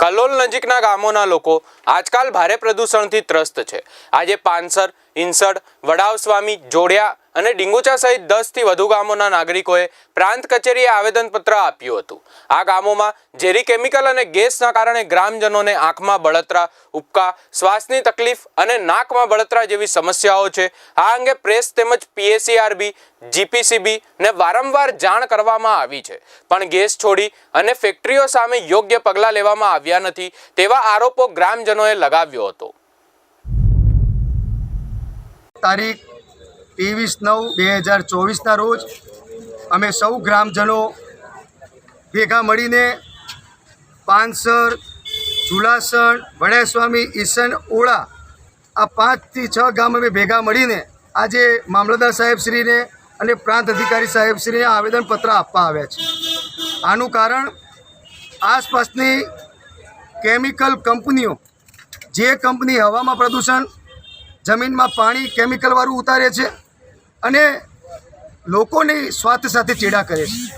કલોલ નજીકના ગામોના લોકો આજકાલ ભારે પ્રદૂષણથી ત્રસ્ત છે. આજે પાનસર ઇન્સડ વડાવસ્વામી જોડિયા અને ડિંગુચા સહિત દસથી વધુ ગામોના નાગરિકોએ પ્રાંત કચેરીએ આવેદનપત્ર આપ્યું હતું. આ ગામોમાં ઝેરી કેમિકલ અને ગેસના કારણે ગ્રામજનોને આંખમાં બળતરા, ઉબકા, શ્વાસની તકલીફ અને નાકમાં બળતરા જેવી સમસ્યાઓ છે. આ અંગે પ્રેસ તેમજ પીએસીઆરબી, જીપીસીબી ને વારંવાર જાણ કરવામાં આવી છે. પણ ગેસ છોડી અને ફેક્ટરીઓ સામે યોગ્ય પગલાં લેવામાં આવ્યા નથી તેવા આરોપો ગ્રામજનોએ લગાવ્યો હતો. તારીખ ત્રેવીસ નવ બે હજાર ચોવીસના રોજ અમે સૌ ગ્રામજનો ભેગા મળીને પાનસર ઝુલાસણ વડેસ્વામી ઈસન, ઓળા આ પાંચથી છ ગામ અમે ભેગા મળીને આજે મામલતદાર સાહેબશ્રીને અને પ્રાંત અધિકારી સાહેબશ્રીને આવેદનપત્ર આપવા આવ્યા છે. આનું કારણ આસપાસની કેમિકલ કંપનીઓ, જે કંપની હવામાં પ્રદૂષણ જમીનમાં પાણી કેમિકલવાળું ઉતારે છે અને લોકોની સ્વાર્થ સાથે ચેડા કરે છે.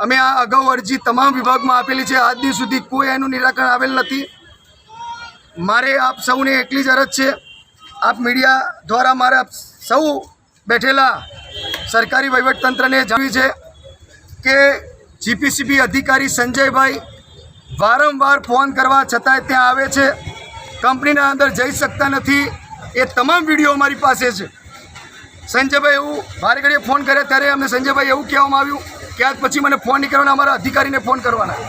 અમે આ અગાઉ અરજી તમામ વિભાગમાં આપેલી છે. આજ દિન સુધી કોઈ એનું નિરાકરણ આવેલ નથી. મારે આપ સૌને એટલી જ અરજ છે. આપ મીડિયા દ્વારા મારા સૌ બેઠેલા સરકારી વહીવટતંત્રને જણાવ્યું છે કે જીપીસીબી અધિકારી સંજયભાઈ વારંવાર ફોન કરવા છતાંય ત્યાં આવે છે. કંપનીના અંદર જઈ શકતા નથી. એ તમામ વીડિયો અમારી પાસે છે. સંજયભાઈ એવું મારે ઘડીએ ફોન કર્યા ત્યારે અમને સંજયભાઈ એવું કહેવામાં આવ્યું કે આજ પછી મને ફોન નહીં કરવાના, અમારા અધિકારીને ફોન કરવાના.